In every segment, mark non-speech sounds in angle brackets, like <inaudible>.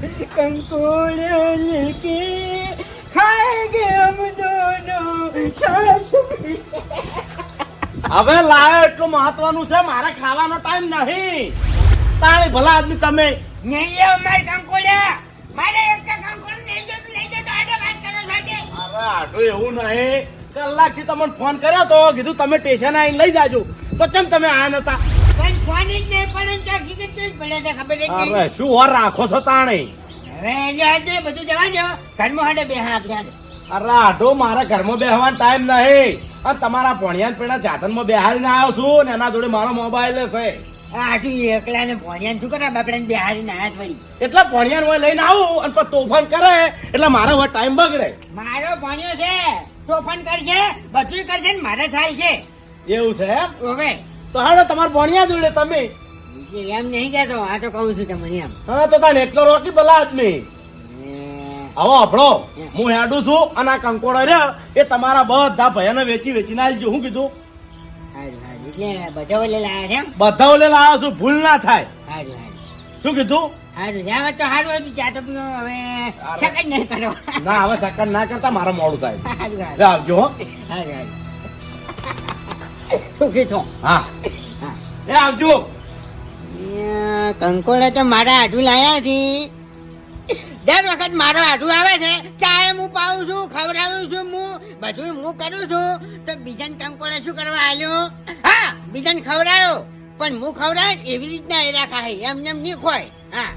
कंकोड़े के खाएंगे हम दोनों હવે લાયો એટલું મહત્વનું છે મારે ખાવાનો ટાઈમ નહીં. તાળી ભલા આદમી તમે. નહીં મારે એક કંકોડ નહીં જતો નહીં એવું નહીં. કલાકથી તમને ફોન કર્યો તો કીધું તમે સ્ટેશન આવીને લઈ જાજો. તો કેમ તમે આ નતા? પણ ફોન જ નહીં પડે હકીકત તો જ પડે છે ખબર નહીં. અરે શું ઓર રાખો છો તાણે? હવે એટલે આજે બધું જવા દો. ઘરમાં હાડે બે હાથ અરે આઢો મારા ઘરમાં બેહવાનો ટાઈમ નહીં. અને તમારા ભણિયાન પેલા જાતનમાં બેહારીને આવ્યો છું ને એના જોડે મારો મોબાઈલ છે. આટલું એકલા ને ભણ્યા શું કરે બાપડા બિહારી ના હાથ વળી. એટલે ભણિયાન હોય લઈને આવું અને પછી તોફાન કરે એટલે મારો હવે ટાઈમ બગડે. મારો ભણ્યો છે તોફાન કરશે બધું કરશે ને મારે થાય છે. એવું છે એમ? હવે તો હાડો તમારા ભણિયા જોડે તમે. એમ નહીં કહેતો આ તો કહું છું તમને એમ. હા તો તાને એટલો રોકી ભલા આદમી આવો આપણો. હું હેડું છું અને આ કંકોડા રહ્યા એ તમારા બધા ભયાને વેચી વેચીને આલજો. હું કીધું? બધા ઓલે લાયા છે બધા ઓલે લાવ્યો છું ભૂલ ના થાય. હારું શું કીધું? તો સારું હતું ચા તો પીવો હવે સકન નહીં કરો ના હવે ના કરતા મારા મોડું થાય. આવજો હો. સુખી છો હા. લે આવજો. કંકોડા તો મારા આઢું લાયા છે. દર વખત મારો આઢું આવે છે. ચાય હું પાઉં છું ખવડાવું છું હું બધું હું કરું છું. તો બીજાને કંકોડા શું કરવા આવ્યો હા બીજાને ખવડાયો. પણ હું ખવડાય એવી રીતના એરા રાખા હે. એમ એમ નહીં ખોય. હા.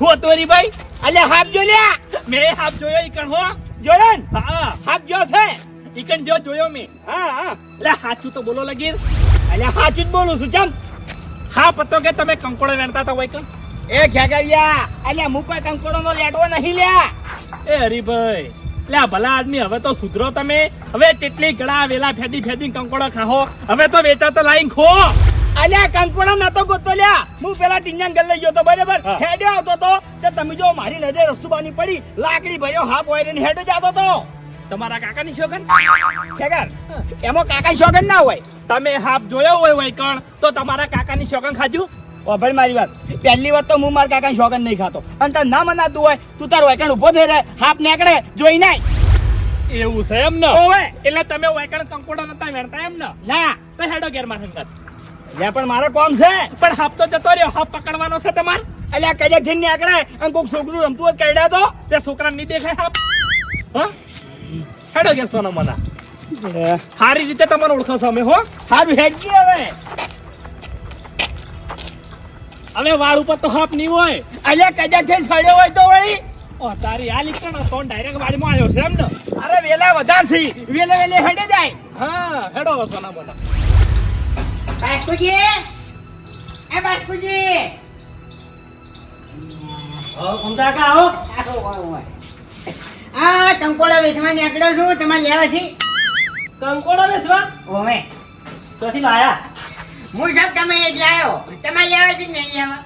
હો તોરી ભાઈ? અલ્યા હાફ જો લ્યા મેં હાફ જોયો ઈકણ હો. જોડન હા. હાફ જો છે. ઈકણ જો જોયો મેં. હા હા. એટલે સાચું તો બોલો લગીર. અલ્યા હાચું જ બોલું છું ચમ. હા પતો કે તમે કંકોડો વેણતા હતા હોય એ ખેગડિયા અલ્યા હું કોઈ કંકોડો નો લેડવો નહીં લ્યા એ હરીભાઈ લે ભલા આદમી હવે તો સુધરો તમે. હવે કેટલી ગળા વેલા ફેદી ફેદી કંકોડો ખાહો. હવે તો વેચાતો લાઈન ખો. અલ્યા કંકોડા નતો ગોતો લ્યા. હું પેલા ટીંગન ગલ્લે ગયો તો બરાબર. હેડે આવતો તો તે તમે જો મારી નજર રસ્તુબાની પડી લાકડી ભર્યો હાફ વાયર ને હેડો જાતો તો. તમારા કાકાની શોગન ખેગર એમાં કાકા શોગન ના હોય. તમે હાફ જોયો હોય હોય કણ તો તમારા કાકાની શોગન ખાજુ ઓ ભાઈ મારી વાત. પહેલી વાત તો હું મારા કાકા શોગન નહીં ખાતો. અને તાર ના મનાતું હોય તું તાર વાયકણ ઊભો થઈ રહે હાફ નીકળે જોઈ નાય. એવું છે એમ ને? એટલે તમે વાયકણ કંકોડા નતા વેણતા એમ ને? ના. તો હેડો મારમાં સંગત પણ મારો કોમ છે. પણ હાફ તો જતો રહ્યો હાફ પકડવાનો છે તમારે? અલ્યા કદાચથી નીકળે? અને કોઈક છોકરું રમતું હોય કરડ્યા તો? તે છોકરા નહીં દેખાય હાફ હા? હેડો ઘેર સોના મના સારી રીતે તમારે ઓળખો છો અમે હો? સારું હેડજી હવે. હવે વાળ ઉપર તો હાફ નહીં હોય. અલ્યા કદાચથી સડ્યો હોય તો વળી? ઓ તારી આ લીકણ તો ડાયરેક્ટ વાડીમાં આવ્યો છે એમ ને? અરે વેલા વધારથી વેલે વેલે હેડે જાય. હા હેડો સોના મના બાસ્કુજી એ બાસ્કુજી આ કંકોડા વેચવા નીકળ્યો છું તમારે લેવાથી કંકોડો વેચવા? ઓવે. ક્યાંથી લાયા? હું સબ તમે એ જ લાયો? તમારે લેવા છે કે નહીં લેવા?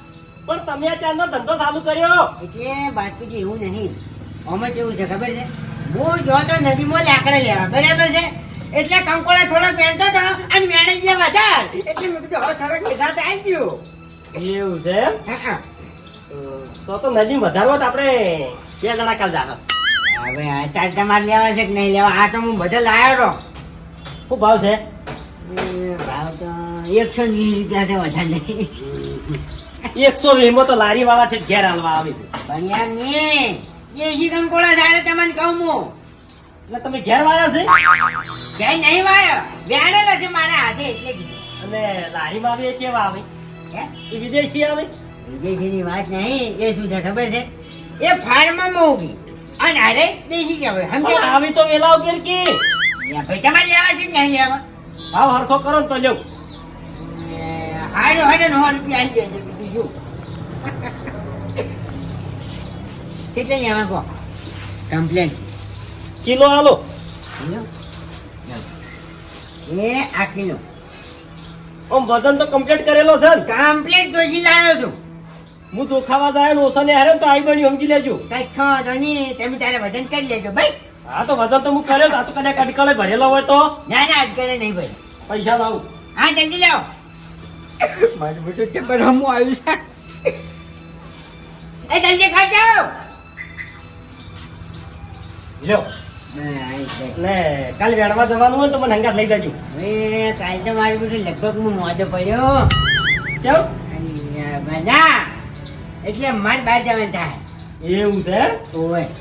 પણ તમે આ ચારનો ધંધો ચાલુ કર્યો. એટલે બાસ્કુજી એવું નહીં. અમે કેવું છે ખબર છે? હું જો તો નદીમાં લાકડા લેવા. બરાબર છે? એટલે કંકોડા થોડો પહેરતો તો અને મેણે ગયા વધાર. એટલે મેં કીધું હવે થોડોક વધાર આવી ગયો. એવું છે? હા. તો તો નદી વધારવા તો આપણે બે જણા કાલ જા હવે આ ચાર તમારે લેવા છે કે નહીં લેવા? આ તો હું બધા લાયો તો. શું ભાવ છે? ભાવ તો એકસો વીસ રૂપિયા છે વધારે નહીં. એકસો વીસમાં તો લારી વાળા છે ઘેર હાલવા આવે છે? પણ યાર ને દેશી કંકોડા થાય તમને કહું હું. એટલે તમે ઘેર વાળા છે? ઘેર નહીં વાયો. વ્યાણેલો છે મારા હાથે એટલે કીધું. અને લારીમાં આવે કેવા આવે? હે? એ વિદેશી આવે? વિદેશીની વાત નહીં એ શું છે ખબર છે? એ ફાર્મમાં મોગી અને અરે દેશી કહેવાય સમજે આવી તો વેલા ઉપર કે. ભાઈ તમારે લેવા છે નહીં લેવા ભાવ હરખો કરો તો લેવું હાડો હાડો નો રૂપિયા આવી જાય બીજું. <laughs> કેટલે લેવા કહો કમ્પ્લેન. કિલો હાલો. એ આ કિલો. ઓમ વજન તો કમ્પ્લીટ કરેલો છે ને. કમ્પ્લેટ જોજી લાવ્યો છું. હું દુખાવા જાય ને ઓછો ને હારે તો આવી બની સમજી લેજો. કઈ છો ધોની તમે તારે વજન કરી લેજો ભાઈ. હા તો વજન તો હું કર્યો આ તો કદાચ અટકળે ભરેલો હોય તો. ના ના અટકળે નહીં ભાઈ. પૈસા લાવું. હા જલ્દી લાવો. મારું બધું ટેમ્પર હમું આવ્યું છે. એ જલ્દી ખાજો. લ્યો. ને કાલે વેડવા જવાનું હોય તો મને હંગાત લઈ જજો. હવે કાલ તો મારી બેટું લગભગ હું પડ્યો. કેમ? અને એટલે માર બહાર જવાનું થાય. એવું છે?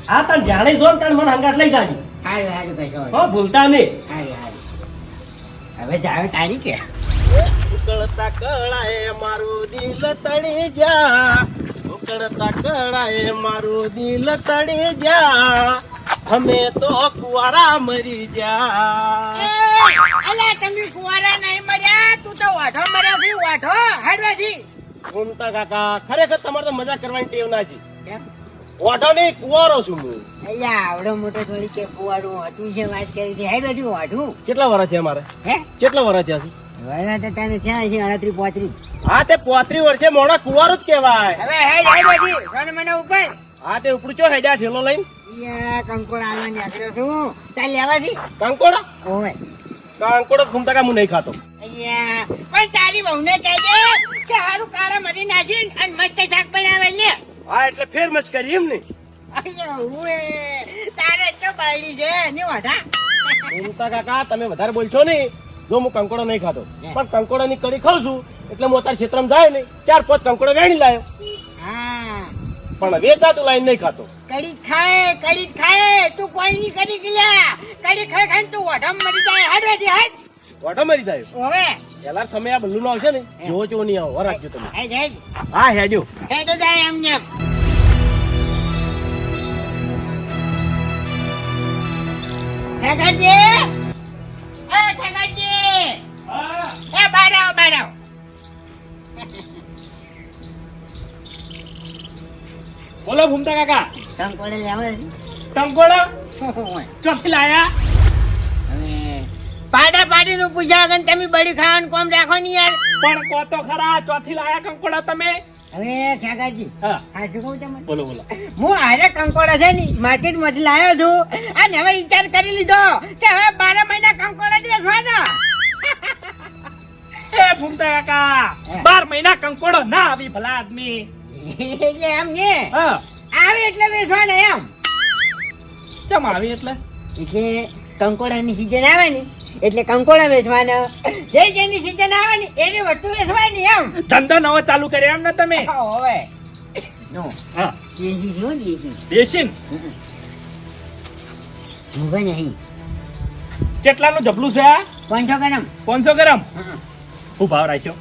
આ તને જાણે જો ને તને મને હંગાત લઈ જાજો. હારું હારું હો ભૂલતા નહીં. હારું હારું. હવે જાવે તારી કે. ઉકળતા કળાએ મારું દિલ તણી જા. ઉકળતા કળાએ મારું દિલ તણી જા. અમે તો કુવારા મરી જા અલા તમે કુવારા નહીં મર્યા તું તો વાઢો મર્યા છે વાઢો હાડવાજી ઘૂમતા કાકા ખરેખર તમારે તો મજા કરવાની ટેવ ના છે ઓઢો નહીં કુવારો છું હું અલ્યા આવડો મોટો થોડી કે કુવારું હતું છે વાત કરી હતી હાડવાજી વાઢું કેટલા વર્ષ થયા મારે હે કેટલા વર્ષ થયા છે વરા તો તને થયા છે અડત્રી પોત્રી હા તે પોત્રી વર્ષે મોડા કુવારો જ કહેવાય હવે હે હાડવાજી મને ઉપર હા તે ઉપડું ચો હેડ્યા થેલો લઈને કંકોડ આલવા નીકળ્યો છું. ચાલ લેવાથી કંકોડા? ઓવે. કંકોડો ઘૂમતા કા હું નહીં ખાતો. અલ્યા પણ તારી વહુને કહેજે કે હારું કાળા મરી નાખી અને મસ્ત શાક બનાવે લે. હા એટલે ફેર મચ કરી એમ ને. અલ્યા ઉએ તારે તો બાયડી છે ને વાઢા. ઘૂમતા કાકા તમે વધારે બોલશો નહીં. જો હું કંકોડો નહીં ખાતો. પણ કંકોડાની કડી ખાઉં છું એટલે હું અત્યારે ક્ષેત્રમાં જાય ને ચાર પાંચ કંકોડો વેણી લાયો. હા પણ વેચાતું લાઈન નહીં ખાતો. કડી ખાય કડી ખાય તું કોઈ ની કડી ગિયા કડી ખાય ખાય તું વાઢામાં મરી જાય હાડવાથી હાડ. વાટો મરી જાય. હવે? પેલા સમય આ બલ્લુ આવશે ને જો જો નહીં આવો. રાખજો તમે. હેડ હેડ હા હેજો હેડો જાય એમ જેમ ઠાકરજી એ ઠાકરજી એ બારાવ આવો. બોલો ભૂમતા કાકા. કંકોડે લેવા ટંકોડો <laughs> ચોથી લાયા? પાડા પાડી નું પૂછ્યા વગર તમે બળી ખાવાનું કોમ રાખો નહીં યાર. પણ કો તો ખરા ચોથી લાયા કંકોડા તમે? હવે ઠાકરજી હા. શું કહું તમને? બોલો બોલો. હું હારે કંકોડા છે ને માર્કેટમાંથી લાવ્યો છું. અને હવે વિચાર કરી લીધો કે હવે બાર મહિના કંકોડા જ વેચવાના. એ ભૂમતા કાકા બાર મહિના કંકોડો ના આવી ભલા આદમી. એટલે એમ ને આવે એટલે વેચવાના એમ. ચમ આવી એટલે? એટલે કંકોડાની સીઝન આવે ને એટલે કંકોડા વેચવાના. જે જેની સીઝન આવે ને એની વસ્તુ વેચવાની એમ. ધંધો નવો ચાલુ કર્યો એમ ને તમે હવે. નો હા. દેશી શું દેશી દેશીન મુગા નહીં. કેટલાનું જબલું છે આ? પાંચસો ગ્રામ. પાંચસો ગ્રામ? હું ભાવ રાખ્યો.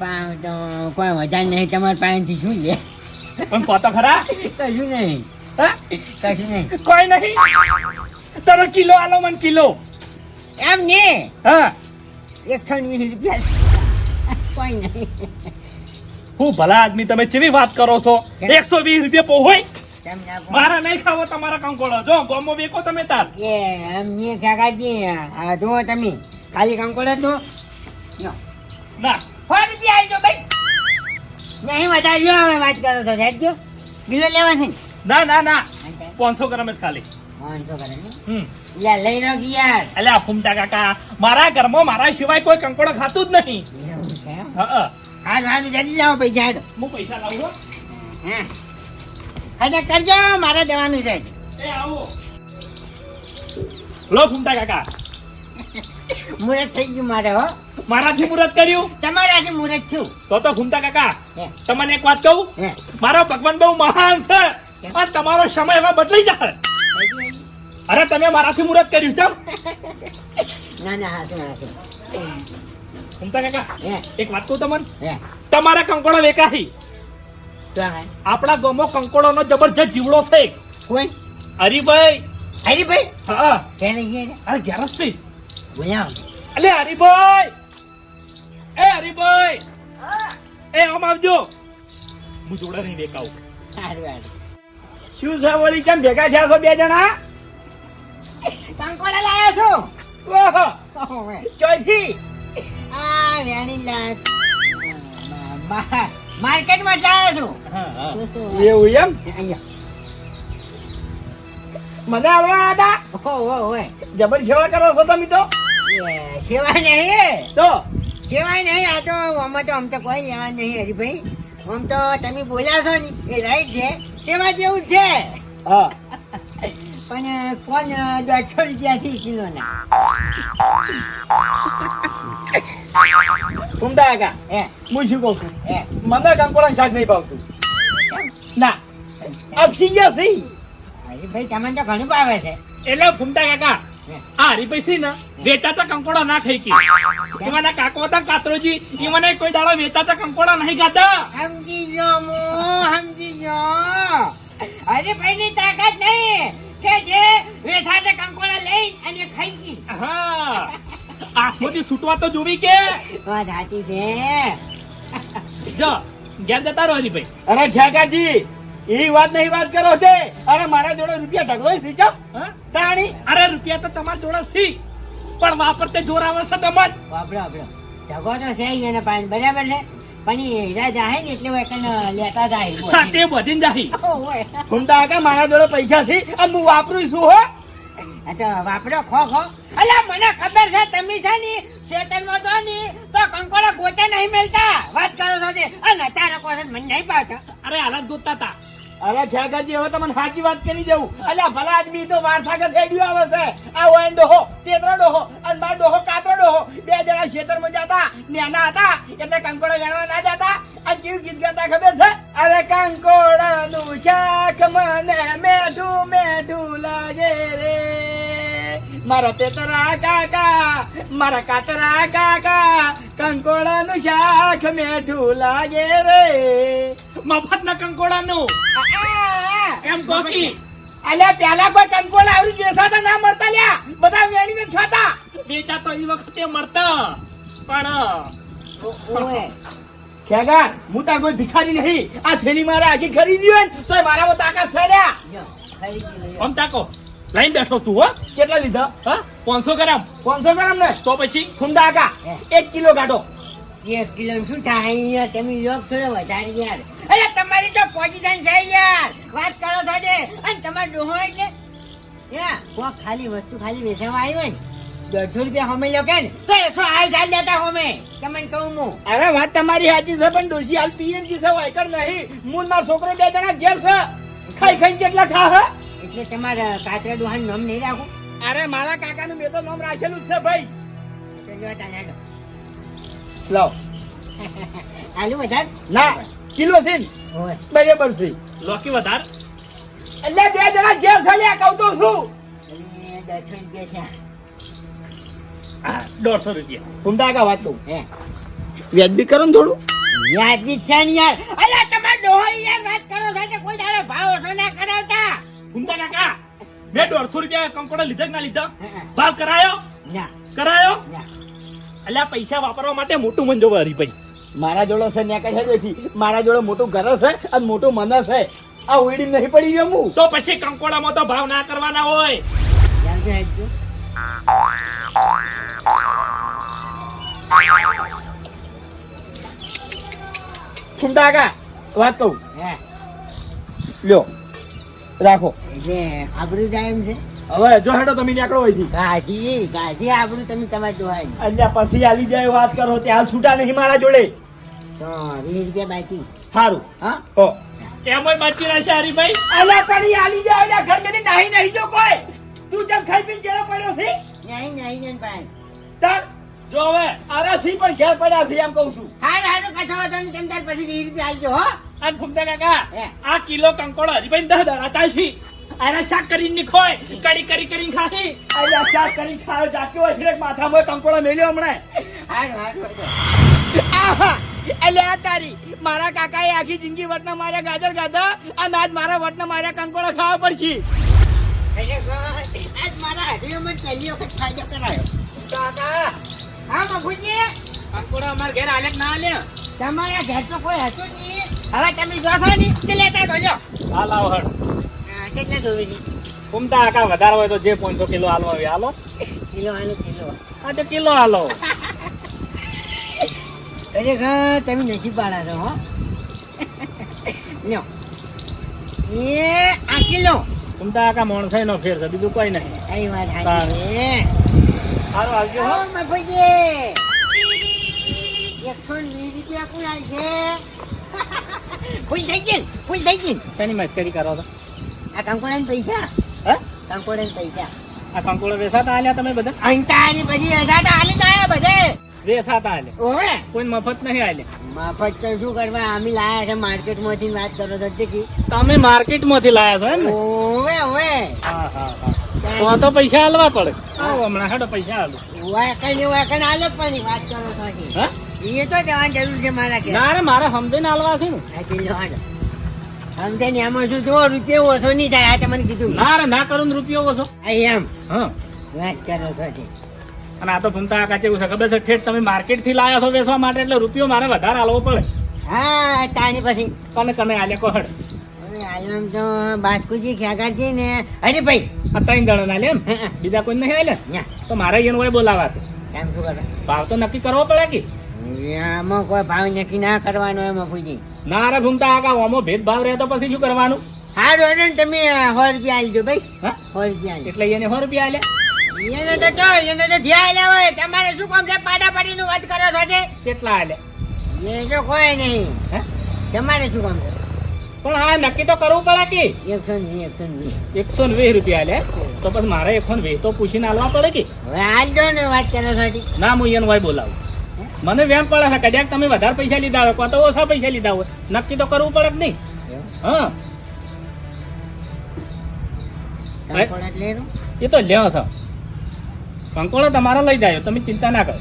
પાવ કોઈ વધારે નહીં તમારા પાસેથી શું લે પણ પોતો ખરા? કશું નહીં? કશું નહીં. કોઈ નહીં? તને કિલો આલો મને કિલો. એમ ને? હા. એકસો વીસ રૂપિયા. કોઈ નહીં. હું ભલા આદમી તમે કેવી વાત કરો છો એકસો વીસ રૂપિયા પોહોય. મારા નહીં ખાવો તમારા કંકોડો જો ગોમો વેકો તમે તાર. એ એમ કાકાજી આ જો તમે ખાલી કંકોડો લો. ના. સો બી આવી જાઓ ભાઈ. નહીં વધારે જો હવે વાત કરો તો રેડ ગયો. ગિલો લેવા છે ના? ના ના પાંચસો ગ્રામ જ ખાલી. પાંચસો ને હમ. લે લઈ લો યાર એટલે ફૂમતા કાકા મારા ઘરમાં મારા સિવાય કોઈ કંકોડો ખાતું જ નહીં. હા હા. જલ્દી લાવો પૈસા હાલો હું પૈસા લાવું હો. હા. ખર્ચા કરજો મારે જવાનું છે. એ આવો. લો ફૂમતા કાકા. મુહૂર્ત થઈ ગયું મારે હો. મારાથી મુરત કર્યું? તમારાથી મુરત થયું તો તો ફૂમતા કાકા તમને એક વાત કહું? મારો ભગવાન બહુ મહાન છે. અને તમારો સમય હવે બદલાઈ જશે. અરે તમે મારાથી મુરત કર્યું છે ના ના હાથું હાથું. કાકા એક વાત કહું તમને? તમારા કંકોડો વેકાહી. આપણા ગામમાં કંકોડો નો જબરજસ્ત જીવડો છે કોઈ? હરીભાઈ. હરીભાઈ? હા. ગયે ને અરે ઘેરસ છે. બોલાવો અલે હરીભાઈ એ હરીભાઈ એ આમ આવજો. હું જોડે નહીં સારું શું છે વળી કેમ ભેગા થયા છો બે જણા? કંકોડા લાયા છો? ઓહો. ચોથી આ વેણી લાજ. માર્કેટમાં જાય છું? હા હા. એવું એમ? અહીંયા. મને આવવા હતા ઓ ઓ ઓય જબર સેવા કરો છો તમે તો? સેવા નહીં તો? સેવાય નહીં આ તો આમાં તો આમ તો કોઈ લેવા નહીં હરીભાઈ આમ તો તમે બોલ્યા છો ને એ રાઈટ છે. સેવા જેવું છે. હા. પણ કોણ દોઢસો રૂપિયાથી કિલો ના? ઘૂમતા કાકા હે હું શું કહું છું? હે મને કંકોળા શાક નહીં ભાવતું. ના. અપસી ગયા છે હરીભાઈ તમને તો ઘણું ભાવે છે. એટલે ફૂમતા કાકા આ હરીભાઈ ને વેચાતા કંકોડા ના થઈ કે એમાંના કાકો હતા કાતરોજી મને કોઈ દાડો વેચાતા કંકોડા નહીં ગાતા સમજી ગયો સમજી ગયો. હરીભાઈ ની તાકાત નહીં. કે જે છે કંકોડા લઈ અને ખાઈ ગઈ. હા. આંખમાંથી છૂટવા તો જોવી કે. વાત સાચી છે. જો ઘેર જતા રહો હરીભાઈ. અરે ખ્યાકાજી એ વાત નહીં વાત કરો છે. અરે મારા જોડે રૂપિયા ઢગલો સી છો હા? તાણી અરે રૂપિયા તો તમારા જોડે સી પણ વાપરતે જોર આવે છે તમાર વાપરે વાપરે. ઢગો તો છે એને પાણી બરાબર છે? પણ એ હીરા જાહે ને એટલે હું એકને લેતા જાય સાથે બધીને જાહી. હું તો કાકા મારા જોડે પૈસા છે. અને હું વાપરું છું હો. આ વાપરો ખો ખો. અલા મને ખબર છે તમે છે ને શેતરમાં તો ની તો કંકોડા ગોતે નહીં મળતા વાત કરો છો અને તારા કોઈ મને નહીં પાવતા અરે હાલત ગોતતા તા અરે ખ્યાકાજી હવે તમને સાચી વાત કરી દઉં. અલ્યા, ભલા આદમી તો વારસાગત હેડ્યું આવે છે. આ ઓએન ડોહો, ચેતરા ડોહો અને માર ડોહો કાતરો ડોહો. બે જણા ખેતરમાં જતા, નેના હતા, એટલે કંકોડા ગણવા ના જતા. અને કેવું ગીત ગાતા ખબર છે? અરે કંકોડાનું શાક મને મેઠું મેઠું લાગે રે. મારા તેતરા કાકા મારા કાતરા કાકા કંકોડાનું શાક મેઠું લાગે રે. મફત ના કંકોડા નું આ, આ, આ. એમ કોકી અલ્યા પેલા કોઈ કંકોડા આવડી બેસાતા ના મરતા લ્યા. બધા વેણીને ખાતા. વેચા તો એ વખતે મરતા. પણ કેગા હું તા કોઈ ભિખારી નહીં. આ થેલી મારે આગી ખરીદી હોય ને તોય મારામાં તાકાત છે લ્યા. આમ તાકો. લઈને બેઠો છું હો. કેટલા લીધા? હા પાંચસો ગ્રામ. પાંચસો ગ્રામ ને? તો પછી? ખુંડા આકા. એક કિલો ગાઢો એક કિલો શું થાય તમે યોગ છો વધારે યાર. અરે તમારી તો પોઝિશન છે યાર. વાત કરો જે અને તમારે ડોહો એટલે? યા ખાલી વસ્તુ ખાલી વેચવા આવ્યો ને દોઢસો રૂપિયા હમે લો કે ને? તો એકસો આઠ હાલ લેતા હમે. તમને કહું હું. અરે વાત તમારી સાચી છે પણ ડોશી હાલ પીએમજી છે વાયકર નહીં. મૂળ મારો છોકરો બે જણા ઘેર છે. ખાઈ ખાઈ કેટલા ખા હે? એટલે તમારા કાચરા ડોહાનું નામ નહીં રાખું અરે મારા કાકાનું મેં તો નામ રાખેલું જ છે ભાઈ. લાવ હાલું. વધારે. ના કિલો છે બરાબર છે. લોકી વધાર? એટલે બે જણા ઘેર છે લ્યા કહું તો છું દોઢસો રૂપિયા છે. હા, દોઢસો રૂપિયા. ખુંડા કા વાત કહું? હે. વ્યાજબી કરો ને થોડું? યાદવી બી છે ને યાર. અલ્યા તમારો ડોહો યાર વાત કરો છો કે કોઈ દાડો ભાવ ઓછો ના કરાવતા? ફૂમતા કાકા મેં દોઢસો રૂપિયા કંકોડા લીધા કે ના લીધા? ભાવ કરાયો? કરાયો? અલ્યા પૈસા વાપરવા માટે મોટું મન જોવા હરી ભાઈ મારા જોડે છે ને કઈ નથી મારા જોડે મોટું ઘર છે અને મોટું મન છે. આ ઉડી નહીં પડી ગયો હું તો પછી કંકોડામાં તો ભાવ ના કરવાના હોય. જાવજો હેડજો ખુંડા કા વાત કહું. લ્યો. રાખો. જે આબરૂ જાય એમ છે. હવે જો હેડો તમે નીકળો અહીંથી. ગાજી ગાજી આબરૂ તમે તમારે જોવાય અહીંયા પછી આલી જાય વાત કરો તે હાલ છૂટા નહીં મારા જોડે. તો વીસ રૂપિયા બાકી. સારું હા? ઓ. એમાંય બાકી રહેશે હરીભાઈ. અલ્યા પડી આલી જાય અલ્યા ઘર મેં નાહી નહીં જો કોઈ. તું જેમ ખાઈ પી ચેડો પડ્યો છે? નહીં નહીં નહીં ભાઈ. તાર જો હવે. અરે સી પણ ઘેર પડ્યા છે એમ કહું છું. હા હા કથો હતો ને તેમ તાર પછી વીસ રૂપિયા આલજો હો? આ ફૂમતા કાકા આ કિલો કંકોડો હરીભાઈ દહ દડાતા છે. આના શાક કરીને નીખોય કરી કરી કરીને ખાહી. આ શાક કરી ખાયો જાક્યો હોય છે માથામાં કંકોડો મેલ્યો હમણાં. હારું હારું. એટલે આ તારી મારા કાકાએ આખી જિંદગી વટના માર્યા ગાજર ગાધા અને આજ મારા વટના માર્યા કંકોડો ખાવા પડશે. આજ મારા હરીઓમાં પહેલી વખત ફાયદો કરાયો. કાકા. હા બાપુજી. કંકોડો અમાર ઘેર આલે ના આલે તમારા ઘર તો કોઈ હતું જ નહીં. હવે તમે જોશો ને તે લેતા જોજો હા લાવ હળ કેટલા જોવે છે? ફૂમતા કાકા વધારે હોય તો જે પાંચસો કિલો હાલો આવે હાલો. કિલો આલુ કિલો હા તો કિલો હાલો. અરે ઘર તમે નસીબ વાળા છો હો. લ્યો. એ આ કિલો. કુમતા આકા માણસાઈ નો ફેર છે બીજું કોઈ નહીં. કઈ વાત છે? સારું આવજો હો. મફુજી એકસો વીસ રૂપિયા કોણ આવશે ફૂલ થઈ ગઈ ફૂલ થઈ ગઈ. શેની મસ્કરી કરો છો? આ કંકોડા પૈસા? હે? કંકોડા પૈસા. આ કંકોડો વેસાતા આલ્યા તમે બધા? અંતાની પછી હજાર તો હાલી ગયા બધે. વેસાતા ઓવે કોઈ મફત નહીં આલ્યા. મફત તો શું કરવા? અમે લાયા છે માર્કેટમાંથી વાત કરો તમે માર્કેટમાંથી લાયા છો એમ ને? ઓવે ઓવે હા હા હા. તો તો પૈસા હાલવા પડે. હમણાં હેડો પૈસા આલો. વાકણ વાકણ આલે પણ વાત કરો તો હા? એ તો જવાની જરૂર છે મારા કે ના રે મારે છે ને. આ કિલ્લો હાલો. સમજે ને આમાં શું જો રૂપિયો ઓછો નહીં થાય આ તમને કીધું. ના રે ના કરું ને રૂપિયો ઓછો. આ એમ. હા. વાત કરો તો. અને આ તો ભૂમતા કાચે એવું છે ખબર છે? ઠેઠ તમે માર્કેટથી લાયા છો વેચવા માટે એટલે રૂપિયો મારે વધારે હાલવો પડે. હા તાણી પછી. કને કને આલે કોહડ? એમ તો બાસ્કુજી ખ્યાગારજી ને અરે ભાઈ. આ ત્રણ જણા ના એમ? હે. બીજા કોઈ નહીં આલે? તો મારે એનો બોલાવા છે. કેમ શું કરે? ભાવ તો નક્કી કરવો પડે કે? આમાં કોઈ ભાવ નક્કી ના કરવાનો એમાં પૂછી ના રે ભૂમતા કાકા ઓમો ભેદભાવ રહે તો પછી શું કરવાનું? હારું ને તમે સો રૂપિયા આલજો ભાઈ. સો રૂપિયા એટલે એને સો રૂપિયા આલે એને તો જો એને તો ધ્યાન લેવો હોય તમારે શું કામ છે? પાડા પાડીનું વાત કરો છો કેટલા આલે એ તો કોઈ નહીં. તમારે શું કામ છે? પણ હા નક્કી તો કરવું પડે કે? એકસો ને વીસ, એકસો ને એકસો ને વીસ રૂપિયા લે તો પછી મારે એકસો ને વીસ તો પૂછીને આલવા પડે કે? હવે આલજો ને વાત કરો છો ના હું એને ભાઈ બોલાવું. મને વેમ પડે છે કદાચ તમે વધારે પૈસા લીધા હોય તો ઓછા પૈસા લીધા હોય. નક્કી તો કરવું પડે જ નહીં. હા. એ તો લેવો છો. કંકોડો તમારા લઈ જાય તમે ચિંતા ના કરો.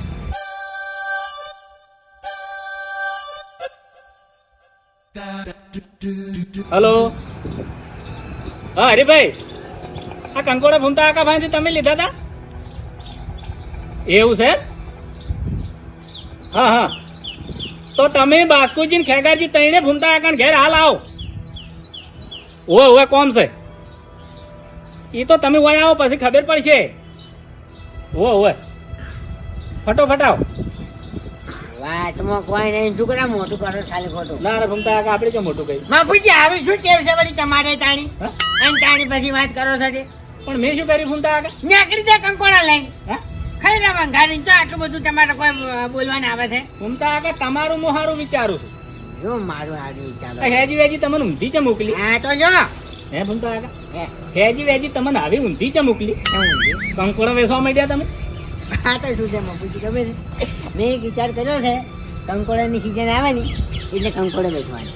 હલો. હા હરિભાઈ. આ કંકોડા ભૂમતા આકા ભાઈ તમે લીધા હતા એવું છે? હા હા. તો તમે બાસ્કુજી ને ખેગારજી તઈને ભૂમતા આકા ઘેર હાલ આવો. ઓવે ઓવે કોમ છે. એ તો તમે વયા આવો પછી ખબર પડશે. ઓ ઓવે ફટોફટ આવો. વાતમાં કોઈ નહીં છોકરા મોટું કરો ખાલી ખોટું. ના રે ભમતા કાકા આપણે કેમ મોટું કહ્યું બાપુજી આવી શું ટેવ છે વળી તમારે તાણી? અને તાણી પછી વાત કરો છો પણ મેં શું કર્યું ભમતા કાકા નીકળી જાય કંકોડા લઈને. હા? ખાઈ ના ગાડી તો આટલું બધું તમારે કોઈ બોલવાનું આવે છે? હું તો આગળ તમારું હું સારું વિચારું છું. જો મારું સારું વિચારો. હેજી વેજી તમને ઊંધી છે મોકલી? હા તો જો. હે કાકા હે, હેજી વેજી તમને આવી ઊંધી છે મોકલી? કંકોડો વેચવા માંડ્યા તમે? હા તો શું છે બાપુજી ખબર છે? મેં એક વિચાર કર્યો છે કંકોડાની સિઝન આવે ને એટલે કંકોડો વેચવાનો.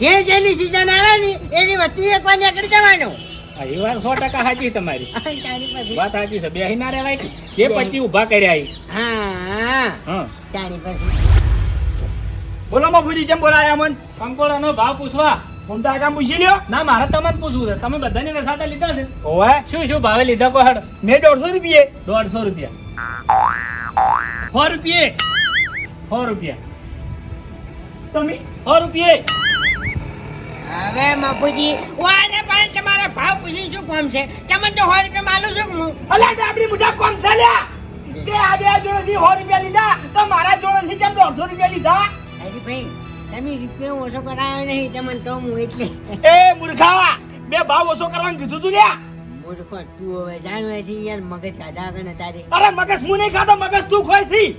જે જેની સિઝન આવે ને એની વસ્તુ એક વાર નીકળી જવાનું. એ વાત સો ટકા સાચી તમારી. વાત સાચી છે. બેહી ના રહેવાય જે પછી ઊભા કર્યા હા હા. બોલો બાપુજી કેમ બોલાયા મન કંકોડાનો ભાવ પૂછવા. ભૂમતા કાકા પૂછી લ્યો. ના મારે તમને પૂછવું છે. તમે બધાને વેસાતા લીધા છે? ઓવે શું શું ભાવે લીધા કો હેડ મેં દોઢસો રૂપિયે. દોઢસો રૂપિયા. સો રૂપિયે. સો રૂપિયા. તમે? સો રૂપિયે. હવે બાપુજી વારે પણ તમારા ભાવ પૂછી શું કામ છે? તમને તો સો રૂપિયા માલું છું કે હું? અલા ડાબડી બુઢા કોણ છે લ્યા? તે આ બે જોડેથી સો રૂપિયા લીધા તો મારા જોડેથી કેમ દોઢસો રૂપિયા લીધા? હરી ભાઈ તમે રૂપિયા ઓછો કરાયો નહીં તમને તો હું એટલે એ મૂર્ખા બે ભાવ ઓછો કરવાનું કીધું તું લ્યા. મૂર્ખો તું હવે જાણવાથી યાર મગજ ખાધા આગળ તારે. અરે મગજ હું નહીં ખાતો મગજ તું ખોયથી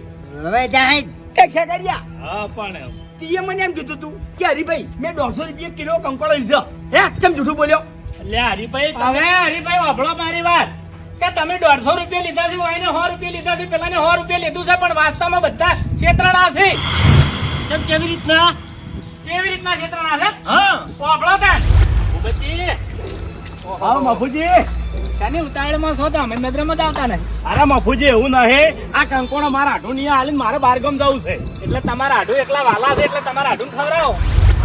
હવે જાહેર એ ખેગડિયા. હા પણ તીએ મને એમ કીધું તું કે હરીભાઈ મેં દોઢસો રૂપિયા કિલો કંકોડો લીધો. હે કેમ જૂઠું બોલ્યો? એટલે હરીભાઈ તમે હરીભાઈ વાપરો મારી વાત. કે તમે દોઢસો રૂપિયા લીધા છે વાઈને સો રૂપિયા લીધા છે પેલા સો રૂપિયા લીધું છે પણ વાસ્તવમાં બધા છેતરણા છે. કેમ કેવી રીતના? કેવી રીતના છેતરણા છે? હા. વાપરો તે. મફુજી શાની ઉતાવળમાં છો તો અમે નજરે માં આવતા નહીં. અરે મફુજી એવું નહીં. આ કંકોણો મારા આઢું નહીં હાલીને મારે બાર ગામ જવું છે. એટલે તમારા આઢું એકલા વાલા છે એટલે તમારા આઢું ખવડાવો.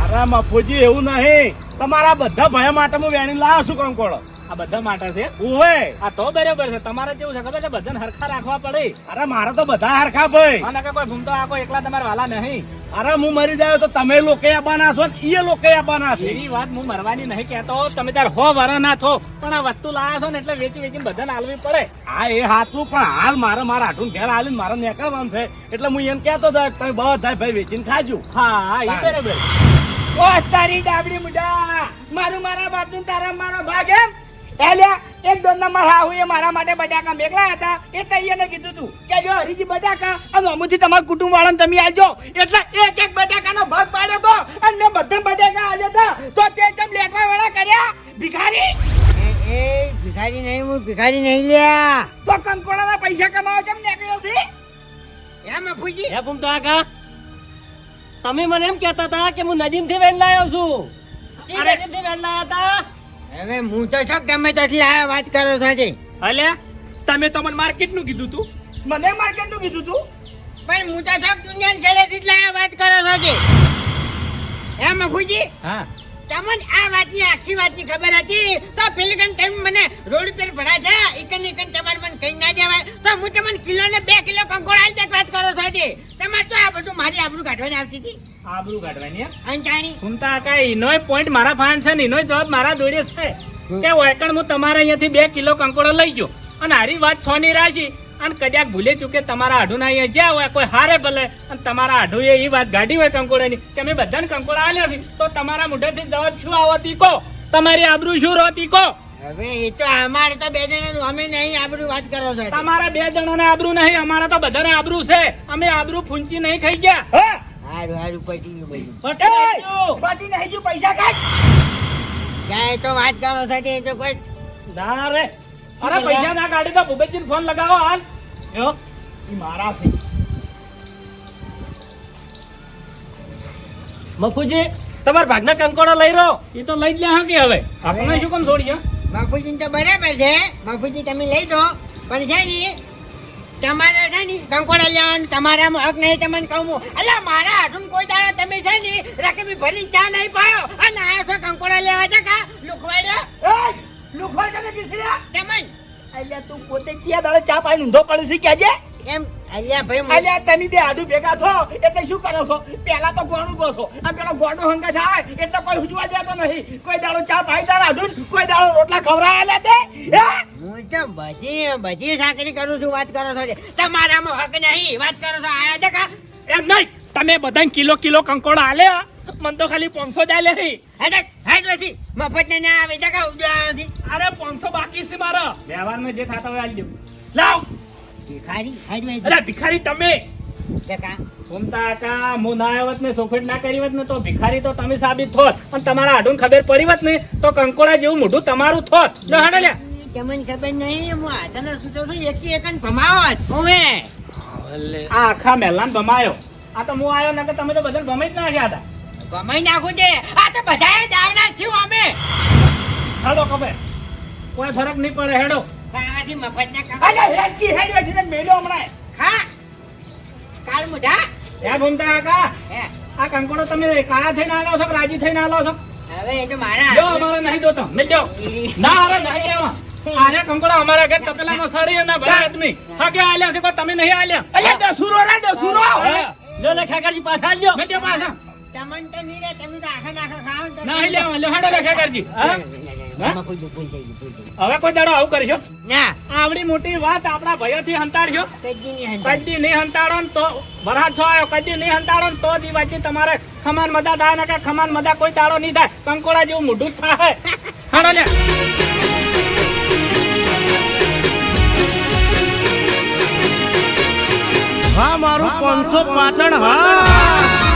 અરે મફુજી એવું નહીં. તમારા બધા ભય માટે હું વેણી લાવ છું કંકોડો આ બધા માટે છે? ઓહે આ તો બરાબર છે. તમારે કેવું છે ખબર છે? બધાને હરખા રાખવા પડે. અરે મારે તો બધા હરખા ભાઈ. મને કોઈ ભૂમતો આખો એકલા તમારા વાલા નહીં. અરે હું મરી જાય તો તમે લોકો આપવાના છો ને એ લોકો આપવાના છે. એની વાત હું મરવાની નહીં કહેતો તમે તાર હો વરા ના થો પણ આ વસ્તુ લાયા છો ને એટલે વેચી વેચીને બધાને હાલવી પડે. હા એ હાથું પણ હાલ મારે મારા આઢું ઘેર હાલીને મારે નીકળવાનું છે. એટલે હું એમ કહેતો હતો તમે બધા ભાઈ વેચીને ખાજો. હા હા એ બરાબર. ઓ તારી ડાબડી મુડા. મારું મારા બાપનું તારા મારો ભાગ એમ? એલ્યા એક દોડના મારા હાહુએ મારા માટે બટાકા મેકલા હતા. એટલે એને કીધું તું કે જો હરીજી બટાકા અને અમુથી તમારા કુટુંબ વાળાને તમે આવજો એટલે એક એક બટાકાનો ભાગ પાડ્યો તો અને મેં બધા બટાકા આવ્યો હતા. તો તે તમ લેટવા વાળા કર્યા. ભિખારી? એ ભિખારી નહીં હું ભિખારી નહીં લ્યા. તો કંકોડાના પૈસા કમાવા ને નીકળ્યો છે? એમ મફુજી હે તો આકા તમે મને એમ કહેતા હતા કે હું નદીમથી વેણ લાવ્યો છું. અરે. નદીમથી વેણ લાવ્યા હતા? હવે હું તો છો ગમે તેટલી આ વાત કરો જી. અલ્યા તમે તો મને માર્કેટનું કીધું તું. મને માર્કેટનું કીધું તું? પણ હું તો છો દુનિયા છેડે જ લાયા વાત કરો જી. એમ મફુજી હા. તમને આ વાતની આખી વાતની ખબર હતી? તો પેલી કન તમે મને રોડ પર ભરા છે? એકન એકન તમારે મને કઈ ના જવાય. તો હું તમને કિલો ને બે કિલો કંકોડ આલી દેત વાત કરો છો જી તમારે તો આ બધું મારી આબરૂ કાઢવાની આવતી હતી. આબરૂ કાઢવાની અંચાણી સુનતા કાકા એનોય point મારા ફાન છે ને નોય જવાબ મારા દોડે છે. કે વાયકણ હું તમારા અહીંયાથી બે કિલો કંકોડો લઈ ગયો. અને હારી વાત છો રાજી અને કદાચ ભૂલી ચૂકે તમારા આઢુના અહીંયા જ્યાં હોય કોઈ હારે ભલે અને તમારા આઢુએ એ વાત ગાડી હોય કંકોડાની કે અમે બધાને કંકોડા આલ્યો છે તો તમારા મોઢેથી જવાબ શું આવતી કો તમારી આબરૂ શું રોતી કો હવે એ તો અમારે તો બે જણા અમે નહીં આબરૂ વાત કરો છો. તમારા બે જણાને આબરૂ નહીં અમારા તો બધાને આબરૂ છે. અમે આબરૂ ફૂંચી નહીં ખાઈ ગયા. હારું હારું પટી ગયું બધું. પટેલ નહીં જો પૈસા કાઢ. તો વાત કરો છો એ તો કોઈ ના રે. અરે પૈસા ના કાઢી તો ભૂપેશજીને ફોન લગાવો હાલ. જો ઈ મારા છે. મફુજી તમારા ભાગના કંકોડો લઈ રહ્યો એ તો લઈ જ લે હા કે હવે? આપણે શું કામ છોડી બાપુજી તો બરાબર છે. બાપુજી તમે લઈ દો. પણ છે ને તમારે છે ને કંકોડા લેવાનું તમારામાં હક નહીં તમને કહું હું. અલા મારા હાથું કોઈ દાડો તમે છે ને રકમી ભરી ચા નહીં પાયો. અને આયા છો કંકોડા લેવા છે કા લુખવાડ્યા લુખવાડ્યા તમે તમને અલ્યા તું પોતે ચિયા દાડે ચા પાણી ઊંધો પડે છે કેજે? એમ અલ્યા ભાઈ અલ્યા તની બે આડું ભેગા થો એટલે શું કરો છો? પેલા તો ગોણું દો છો. અને પેલો ગોણું હંગા થાય એટલે કોઈ હુજવા દેતો નહીં. કોઈ દાડો ચા પાઈ તારા આડું કોઈ દાડો રોટલા ખવડાયા લે તે. હે? હું તો બધી બધી સાકરી કરું છું વાત કરો છો તમારામાં હક નહીં વાત કરો છો આયા છે કા એમ નહીં તમે બધા કિલો કિલો કંકોડા આલ્યા. મને તો ખાલી પાંચસો જાય લે. હેડ હેડ નથી મફત ને ના આવે જગા કા ઉજવા નથી અરે પાંચસો બાકી છે મારા. વ્યવહારમાં જે ખાતા હોય આલી દેવું લાવ. ભિખારી હેડ વેસી અરે ભિખારી તમે. છે સોમતા ઘૂમતા કા હું ના ને સોફેટ ના કરી હોત ને તો ભિખારી તો તમે સાબિત થોત. અને તમારા આડું ખબર પડી હોત ને તો કંકોડા જેવું મોઢું તમારું થોત. જો હડે લ્યા. તમને ખબર નહીં હું આધાને સૂતો છું એકી એકન ભમાવો જ. ઓવે આ આખા મહેલાન ભમાયો. આ તો હું આવ્યો નકર કે તમે તો બધા ભમાઈ જ નાખ્યા હતા. ભમાઈ નાખું છે. આ તો બધાએ આવનાર થયું અમે. હેડો ખબર. કોઈ ફરક નહીં પડે હેડો. આનાથી મફત ના કામ અલ્યા હેડકી હેડો જીને મેલો હમણાં. હા. કાળ મુઢા. હે ભૂમતા કાકા? હે. આ કંકોડો તમે કાળા થઈને આલો છો રાજી થઈને આલો છો? હવે એ તો મારા જો અમારે નહીં દોતો નહીં દો ના અરે નહીં દેવા આને કંકોડો અમારા ઘર તપેલાનો સળી અને ભલા આદમી. હાકે આલ્યા છે તમે નહીં આલ્યા. અલ્યા દસુરો રે દસુરો. હા. લો લે ખાકાજી પાછા આલ્યો. મેં પાછા. તમને તો નહીં રે તમે તો આખા નાખા ખાઓ ને તો નહીં લે હાડો લખ્યા કરજી. હા? આમાં કોઈ દુઃખ નહીં, કોઈ દુઃખ નહીં. હવે કોઈ દાડો આવું કરશો? ના. આવડી મોટી વાત આપણા ભાઈઓથી હંતાડશો. કદી નહીં હંધાય. કદી નહીં હંતાડો ને તો વરસાદ છો આવ્યો. કદી નહીં હંતાડો ને તો દિવાળી તમારે ખમાન મદા થાય ને કે ખમાન મદા કોઈ દાડો નહીં થાય. કંકોડા જેવું મોઢું થાય. હાડો લે. હા મારું પાંચસો પાટણ હા.